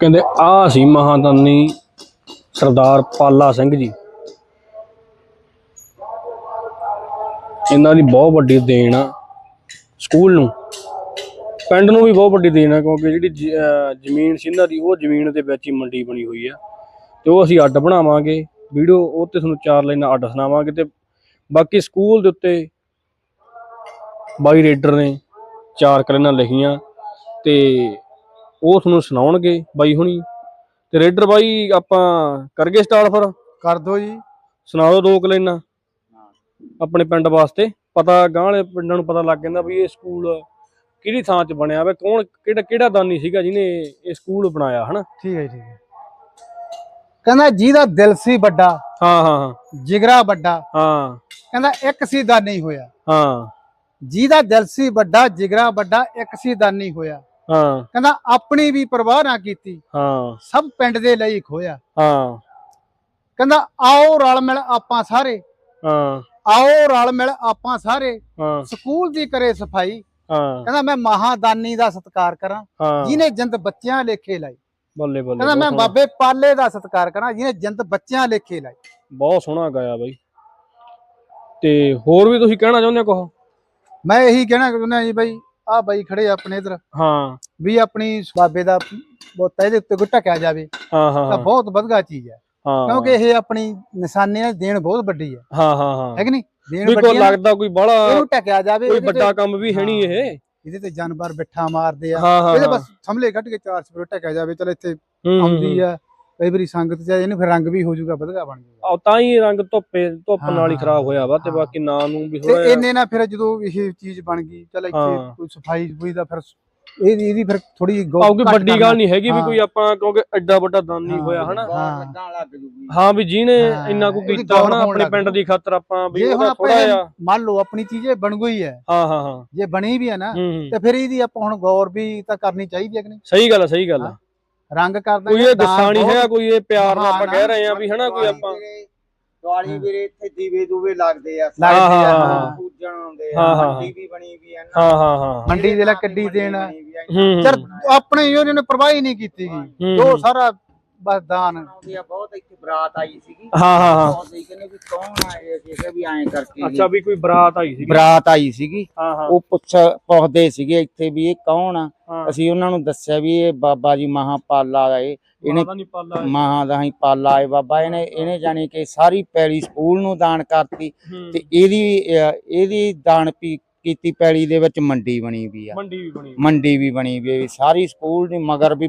ਕਹਿੰਦੇ ਆ ਸੀ ਮਹਾਦਾਨੀ ਸਰਦਾਰ ਪਾਲਾ ਸਿੰਘ ਜੀ। ਇਹਨਾਂ ਦੀ ਬਹੁਤ ਵੱਡੀ ਦੇਣ ਆ ਸਕੂਲ ਨੂੰ। ਪਿੰਡ ਨੂੰ ਵੀ ਬਹੁਤ ਵੱਡੀ ਦੇਣ ਆ ਕਿਉਂਕਿ ਜਿਹੜੀ ਜ਼ਮੀਨ ਸੀ ਇਹਨਾਂ ਦੀ, ਉਹ ਜ਼ਮੀਨ ਦੇ ਵਿੱਚ ਹੀ ਮੰਡੀ ਬਣੀ ਹੋਈ ਆ। ਤੇ ਉਹ ਅਸੀਂ ਅੱਡ ਬਣਾਵਾਂਗੇ। ਵੀਡੀਓ ਉਹ ਤੇ ਤੁਹਾਨੂੰ ਚਾਰ ਲਾਈਨਾਂ ਅੱਡ ਸੁਣਾਵਾਂਗੇ ਤੇ ਬਾਕੀ ਸਕੂਲ ਦੇ ਉੱਤੇ ਬਾਈ ਰੇਡਰ ਨੇ ਚਾਰ ਕਲਨਾਂ ਲਿਖੀਆਂ ਤੇ ਉਹ ਤੁਹਾਨੂੰ ਸੁਣਾਉਣਗੇ ਬਾਈ ਹੁਣੀ। ਤੇ ਰੇਡਰ ਬਾਈ ਆਪਾਂ ਕਰਗੇ ਸਟਾਰਟ ਫਿਰ? ਕਰ ਦੋ ਜੀ। ਸੁਣਾ ਦਿਓ ਦੋ ਕਲੈਨਾਂ ਆਪਣੇ ਪਿੰਡ ਵਾਸਤੇ। ਪਤਾ ਗਾਂ ਵਾਲੇ ਪਿੰਡਾਂ ਨੂੰ ਪਤਾ ਲੱਗ ਜਾਂਦਾ ਵੀ ਇਹ ਸਕੂਲ ਕਿਹੜੀ ਥਾਂ 'ਚ ਬਣਿਆ ਵਾ ਕੌਣ ਕਿਹੜਾ ਕਿਹੜਾ ਦਾਨੀ ਸੀਗਾ ਜਿਹਨੇ ਇਹ ਸਕੂਲ ਬਣਾਇਆ ਹਨਾ? ਠੀਕ ਹੈ ਜੀ, ਠੀਕ ਹੈ। ਕਹਿੰਦਾ ਜਿਹਦਾ ਦਿਲ ਸੀ ਵੱਡਾ ਹਾਂ ਹਾਂ ਹਾਂ। ਜਿਗਰਾ ਵੱਡਾ। ਹਾਂ। ਕਹਿੰਦਾ ਇੱਕ ਸੀ ਦਾ ਨਹੀਂ ਹੋਇਆ। ਹਾਂ। ਜਿਹਦਾ ਦਿਲ ਸੀ ਵੱਡਾ ਜਿਗਰਾ ਵੱਡਾ ਇੱਕ ਸੀ ਦਾ ਨਹੀਂ ਹੋਇਆ। ਹਾਂ। ਕਹਿੰਦਾ ਆਪਣੀ ਵੀ ਪਰਵਾਹ ਨਾ ਕੀਤੀ। ਹਾਂ। ਸਭ ਪਿੰਡ ਦੇ ਲਈ ਖੋਇਆ ਹਾਂ। ਕਹਿੰਦਾ ਆਓ ਰਲ ਮਿਲ ਆਪਾਂ ਸਾਰੇ। ਹਾਂ। ਆਓ ਰਲ ਮਿਲ ਆਪਾਂ ਸਾਰੇ। ਹਾਂ। ਸਕੂਲ ਦੀ ਕਰੇ ਸਫ਼ਾਈ। ਹਾਂ। ਕਹਿੰਦਾ ਮੈਂ ਮਹਾਦਾਨੀ ਦਾ ਸਤਿਕਾਰ ਕਰਾਂ। ਜਿਹਨੇ ਜਿੰਦ ਬੱਚਿਆਂ ਲੇਖੇ ਲਾਈ। ਬੱਲੇ ਬੱਲੇ ਕਹਿੰਦਾ ਮੈਂ ਬਾਬੇ ਪਾਲੇ ਦਾ ਸਤਿਕਾਰ ਕਰਾਂ ਜਿਹਨੇ ਜਿੰਦ ਬੱਚਿਆਂ ਲੇਖੇ ਲਾਈ। ਬਹੁਤ ਸੋਹਣਾ ਗਾਇਆ ਬਾਈ। ਤੇ ਹੋਰ ਵੀ ਤੁਸੀਂ ਕਹਿਣਾ ਚਾਹੁੰਦੇ ਹੋ ਕੁਛ? ਮੈਂ ਇਹੀ ਕਹਿਣਾ ਚਾਹੁੰਦਾ ਜੀ ਬਾਈ ਆ ਬਾਈ ਖੜੇ ਆ ਆਪਣੇ ਇਧਰ। ਹਾਂ। ਵੀ ਆਪਣੀ ਬਾਬੇ ਦਾ ਬੋਤਾ ਇਹਦੇ ਉੱਤੇ ਕੋਈ ਢਕਿਆ ਜਾਵੇ ਹਾਂ ਹਾਂ ਤਾਂ ਬਹੁਤ ਵਧੀਆ ਚੀਜ਼ ਹੈ। ਹਾਂ। ਕਿਉਂਕਿ ਇਹ ਆਪਣੀ ਨਿਸ਼ਾਨੇ ਨਾਲ ਦੇਣ ਬਹੁਤ ਵੱਡੀ ਹੈ। ਹਾਂ ਹਾਂ ਹਾਂ। ਹੈ ਕਿ ਨਹੀਂ? ਦੇਣ ਵੱਡੀ ਕੋਈ ਲੱਗਦਾ ਕੋਈ ਬੜਾ ਇਹਨੂੰ ਜਾਵੇ ਕੋਈ ਵੱਡਾ ਕੰਮ ਵੀ ਹੈ ਨਹੀਂ ਇਹ। ਇਹਦੇ ਤੇ ਜਾਨਵਰ ਬਿੱਠਾ ਮਾਰਦੇ ਆ। ਇਹਦੇ। ਬਸ ਥੰਮਲੇ ਕੱਢ ਕੇ ਚਾਰ ਸਪਰੋ ਢਕਿਆ ਜਾਵੇ ਚਲ ਇੱਥੇ ਆਉਂਦੀ ਆ ਕਈ ਵਾਰੀ ਸੰਗਤ ਚ ਇਹਨੂੰ ਫਿਰ ਰੰਗ ਵੀ ਹੋ ਜਾਊਗਾ ਵਧੀਆ ਬਣ ਜਾਊਗਾ। ਆ ਤਾਂ ਹੀ ਰੰਗ ਧੁੱਪੇ ਧੁੱਪ ਹਾਂ, ਨਾਲ ਹੀ ਖਰਾਬ ਹੋਇਆ ਵਾ ਤੇ ਹਾਂ। ਬਾਕੀ ਨਾਂ ਨੂੰ ਵੀ ਤੇ ਥੋੜਾ ਇਹਨੇ ਨਾ ਫਿਰ ਜਦੋਂ ਇਹ ਚੀਜ਼ ਬਣ ਗਈ ਚਲ ਇੱਥੇ ਹਾਂ। ਕੋਈ ਸਫ਼ਾਈ ਸਫੂਈ ਦਾ ਫਿਰ ਇਹਦੀ ਇਹਦੀ ਫਿਰ ਥੋੜੀ ਆਉਗੀ ਵੱਡੀ ਗੱਲ ਨਹੀਂ ਹੈਗੀ ਵੀ ਹਾਂ। ਕੋਈ ਆਪਾਂ ਕਿਉਂਕਿ ਐਡਾ ਵੱਡਾ ਦਾਨੀ ਹਾਂ, ਹੋਇਆ ਹਨਾ? ਹਾਂ। ਲੱਗਣ ਲੱਗ ਜੂਗੀ। ਹਾਂ ਵੀ ਜਿਹਨੇ ਹਾਂ, ਇੰਨਾ ਕੁ ਇਹਦੀ ਕੀਤਾ ਗੌਰ ਹਨਾ ਹੋਣ ਆਪਣੇ ਲੱਗ ਪਿੰਡ। ਦੀ ਖਾਤਰ ਆਪਾਂ ਵੀ ਜੇ ਹੁਣ ਉਹਦਾ ਆਪਾਂ ਥੋੜਾ ਇਹ ਜਿਹਾ ਮੰਨ ਲਓ ਆਪਣੀ ਚੀਜ਼ ਇਹ ਬਣ ਗਈ ਹੈ। ਹਾਂ ਹਾਂ ਹਾਂ। ਜੇ ਬਣੀ ਵੀ ਹੈ ਨਾ ਹੂੰ ਹੂੰ। ਤੇ ਫਿਰ ਇਹਦੀ ਆਪਾਂ ਹੁਣ ਗੌਰ ਵੀ ਤਾਂ ਕਰਨੀ ਚਾਹੀਦੀ ਹੈ ਕਿ ਨਹੀਂ? ਸਹੀ ਗੱਲ ਆ ਸਹੀ ਗੱਲ ਆ ਰੰਗ ਕਰਦਾ ਕੋਈ ਇਹ ਗੁੱਸਾ ਨਹੀਂ ਹੈਗਾ ਕੋਈ ਇਹ ਪਿਆਰ ਨਾਲ ਹਾਂ, ਆਪਾਂ। ਕਹਿ ਰਹੇ ਆ ਵੀ ਹਨਾ ਕੋਈ ਆਪਾਂ ਦਿਵਾਲੀ ਵੀਰੇ ਇੱਥੇ ਦੀਵੇ ਦੂਵੇ ਲੱਗਦੇ ਆ ਲੱਗਦੇ ਹਾਂ, ਆ ਹਾਂ, ਹਾਂ। ਪੂਜਣ ਆਉਂਦੇ ਹਾਂ, ਆ ਹਾਂ, ਮੰਡੀ ਵੀ ਬਣੀ ਵੀ ਆ ਨਾ। ਹਾਂ ਹਾਂ ਹਾਂ ਮੰਡੀ ਦੇ ਲਾ ਕੱਢੀ ਦੇਣ। ਹੂੰ, ਚਰ ਆਪਣੇ ਇਹਨਾਂ ਨੇ ਪਰਵਾਹ ਹੀ ਨਹੀਂ ਕੀਤੀ ਗਈ ਹੂੰ, ਜੋ ਹੂੰ। ਸਾਰਾ ਬਸ ਦਾਨ ਆਉਂਦੀ ਆ ਬਹੁਤ ਇੱਥੇ ਬਰਾਤ ਆਈ ਸੀਗੀ। ਹਾਂ ਹਾਂ ਹਾਂ। ਬਹੁਤ ਹੀ ਕਹਿੰਦੇ ਵੀ ਕੌਣ ਆਏ ਸੀ ਕਿ ਵੀ ਐਂ ਕਰਕੇ ਅੱਛਾ ਵੀ ਕੋਈ ਬਰਾਤ ਆਈ ਸੀ ਬਰਾਤ ਆਈ ਸੀਗੀ। ਹਾਂ ਹਾਂ। ਉਹ ਪੁੱਛ ਪੁੱਛਦੇ ਸੀਗੇ ਇੱਥੇ ਵੀ ਇਹ ਕੌਣ ਆ? ਹਾਂ। ਅਸੀਂ ਉਹਨਾਂ ਨੂੰ ਦੱਸਿਆ ਵੀ ਇਹ ਬਾਬਾ ਜੀ ਮਹਾਪਾਲਾ ਆਏ ਇਹਨੇ ਮਹਾਂ ਦਾ ਹੀ ਪਾਲਾ ਆਏ ਬਾਬਾ। ਇਹਨੇ ਇਹਨੇ ਜਾਣੀ ਕਿ ਸਾਰੀ ਪੈਲੀ ਸਕੂਲ ਨੂੰ ਦਾਨ ਕਰਤੀ ਤੇ ਇਹਦੀ ਇਹਦੀ ਦਾਨ ਪੀ ਕੀਤੀ ਪੈਲੀ ਦੇ ਵਿੱਚ ਮੰਡੀ ਬਣੀ ਵੀ ਆ। ਮੰਡੀ ਵੀ ਬਣੀ। ਮੰਡੀ ਵੀ ਬਣੀ ਵੀ ਸਾਰੀ ਸਕੂਲ ਦੀ ਮਗਰ ਵੀ